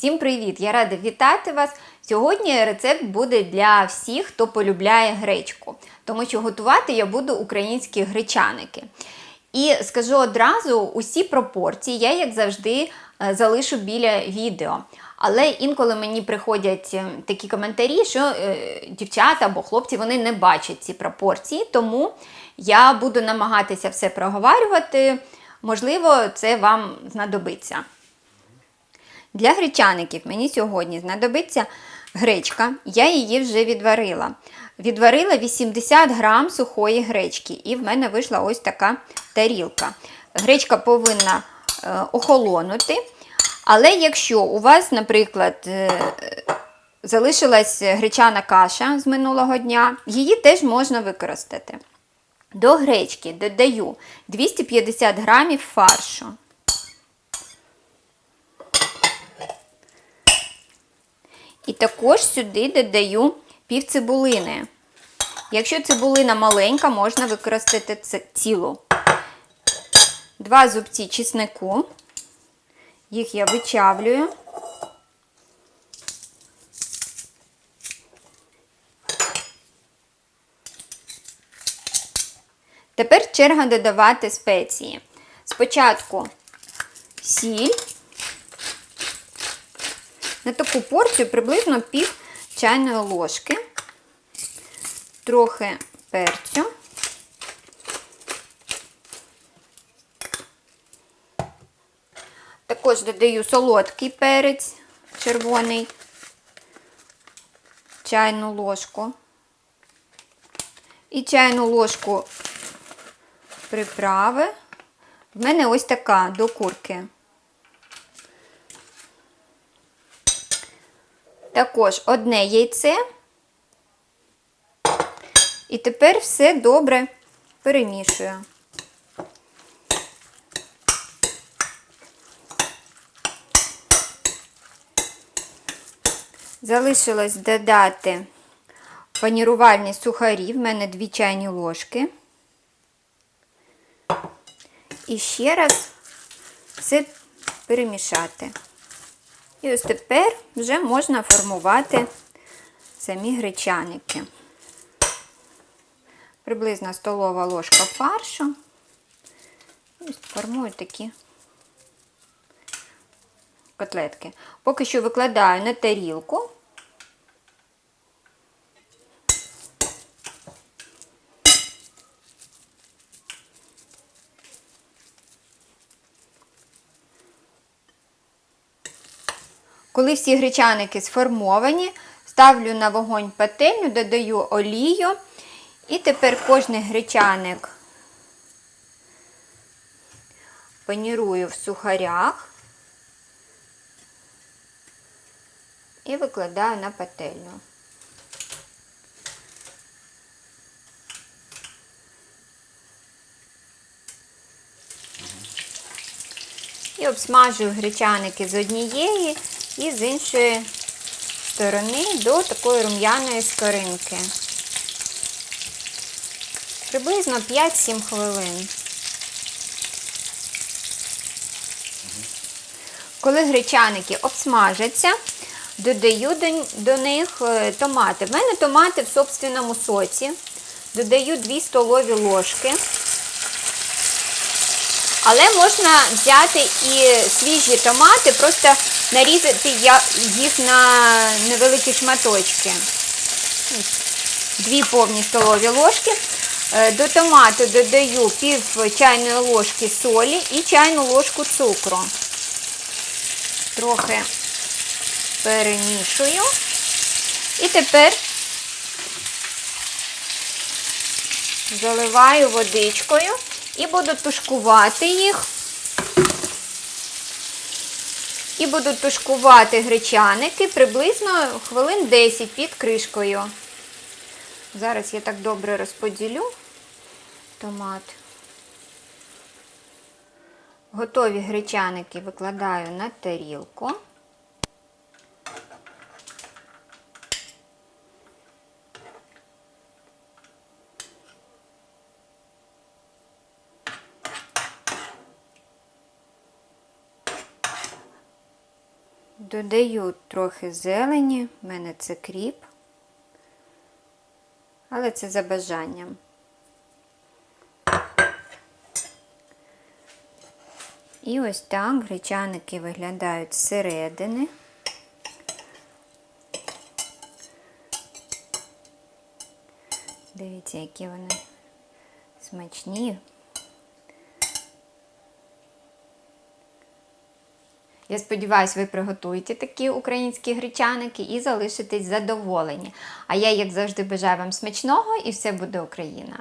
Всім привіт! Я рада вітати вас. Сьогодні рецепт буде для всіх, хто полюбляє гречку, тому що готувати я буду українські гречаники. І скажу одразу, усі пропорції я, як завжди, е, залишу біля відео. Але інколи мені приходять е, такі коментарі, що е, дівчата або хлопці вони не бачать ці пропорції, тому я буду намагатися все проговарювати. Можливо, це вам знадобиться. Для гречаників мені сьогодні знадобиться гречка. Я її вже відварила. Відварила 80 грам сухої гречки, і в мене вийшла ось така тарілка. Гречка повинна е, охолонути. Але якщо у вас, наприклад, е, залишилась гречана каша з минулого дня, її теж можна використати. До гречки додаю 250 грамів фаршу. І також сюди додаю пів цибулини. Якщо цибулина маленька, можна використати цілу. Два зубці чеснику. Їх я вичавлюю. Тепер черга додавати спеції. Спочатку сіль. На таку порцію приблизно пів чайної ложки, трохи перцю. Також додаю солодкий перець червоний, чайну ложку і чайну ложку приправи. В мене ось така до курки. Також одне яйце. І тепер все добре перемішую. Залишилось додати панірувальні сухарі, в мене 2 чайні ложки. І ще раз все перемішати. І ось тепер вже можна формувати самі гречаники. Приблизно столова ложка фаршу. І формую такі котлетки. Поки що викладаю на тарілку. Коли всі гречаники сформовані, ставлю на вогонь пательню, додаю олію. І тепер кожний гречаник панірую в сухарях і викладаю на пательню. І обсмажую гречаники з однієї і з іншої сторони до такої рум'яної скоринки. Приблизно 5-7 хвилин. Коли гречаники обсмажаться, додаю до, них е, томати. В мене томати в собственному соці. Додаю 2 столові ложки. Але можна взяти і свіжі томати, просто нарізати їх на невеликі шматочки. Дві повні столові ложки. До томату додаю пів чайної ложки солі і чайну ложку цукру. Трохи перемішую. І тепер заливаю водичкою і буду тушкувати їх. І буду тушкувати гречаники приблизно хвилин 10 під кришкою. Зараз я так добре розподілю томат. Готові гречаники викладаю на тарілку. Додаю трохи зелені, в мене це кріп, але це за бажанням. І ось так гречаники виглядають зсередини. Дивіться, які вони смачні. Я сподіваюся, ви приготуєте такі українські гречаники і залишитесь задоволені. А я, як завжди, бажаю вам смачного і все буде Україна!